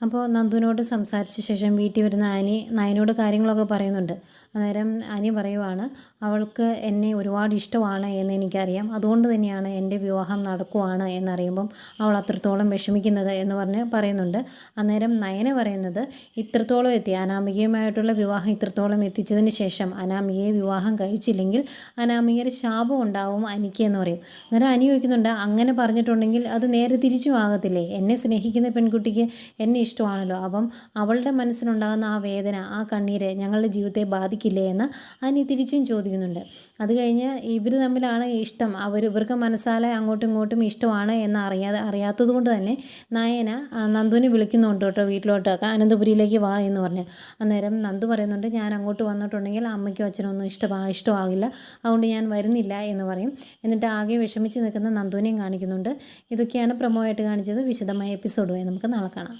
അപ്പോൾ നന്ദുവിനോട് സംസാരിച്ച ശേഷം വീട്ടിൽ വരുന്ന ആനി നയനോട് കാര്യങ്ങളൊക്കെ പറയുന്നുണ്ട്. അന്നേരം ആനി പറയുവാണ് അവൾക്ക് എന്നെ ഒരുപാട് ഇഷ്ടമാണ് എന്ന് എനിക്കറിയാം. അതുകൊണ്ട് തന്നെയാണ് എന്റെ വിവാഹം നടക്കുവാണ് എന്നറിയുമ്പം അവൾ അത്രത്തോളം വിഷമിക്കുന്നത് എന്ന് പറഞ്ഞ് പറയുന്നുണ്ട്. അന്നേരം നയന പറയുന്നത് ഇത്രത്തോളം എത്തി. അനാമികയുമായിട്ടുള്ള വിവാഹം ഇത്രത്തോളം എത്തിച്ചതിന് ശേഷം അനാമികയെ വിവാഹം കഴിച്ചില്ലെങ്കിൽ അനാമികയുടെ ശാപം ഉണ്ടാവും അനിക്ക് എന്ന് പറയും. അന്നേരം അനി ചോദിക്കുന്നുണ്ട് അങ്ങനെ പറഞ്ഞിട്ടുണ്ടെങ്കിൽ അത് നേരെ തിരിച്ചു ആകത്തില്ലേ? എന്നെ സ്നേഹിക്കുന്ന പെൺകുട്ടിക്ക് എന്നെ ഇഷ്ടമാണല്ലോ. അപ്പം അവളുടെ മനസ്സിലുണ്ടാകുന്ന ആ വേദന ആ കണ്ണീര് ഞങ്ങളുടെ ജീവിതത്തെ ബാധിക്കില്ലേ എന്ന് അനി തിരിച്ചും ചോദിക്കുന്നുണ്ട്. അത് കഴിഞ്ഞ് ഇവർ തമ്മിലാണ് ഇഷ്ടം. അവർ ഇവർക്ക് മനസ്സാലെ അങ്ങോട്ടും ഇങ്ങോട്ടും ഇഷ്ടമാണ് എന്ന് അറിയാതെ അറിയാത്തത് കൊണ്ട് തന്നെ നയന നന്ദുവിനെ വിളിക്കുന്നുണ്ട് കേട്ടോ വീട്ടിലോട്ട്. അനന്തപുരിയിലേക്ക് വാ എന്ന് പറഞ്ഞ്. അന്നേരം നന്ദു പറയുന്നുണ്ട് ഞാൻ അങ്ങോട്ട് വന്നിട്ടുണ്ടെങ്കിൽ അമ്മയ്ക്കും അച്ഛനും ഒന്നും ഇഷ്ടമാ ഇഷ്ടമാകില്ല. അതുകൊണ്ട് ഞാൻ വരുന്നില്ല എന്ന് പറയും. എന്നിട്ട് ആകെ വിഷമിച്ച് നിൽക്കുന്ന നന്ദുവിനെയും കാണിക്കുന്നുണ്ട്. ഇതൊക്കെയാണ് പ്രമോ ആയിട്ട് കാണിച്ചത് വിശദമായ എപ്പിസോഡുമായി നമുക്ക് നാളെ കാണാം.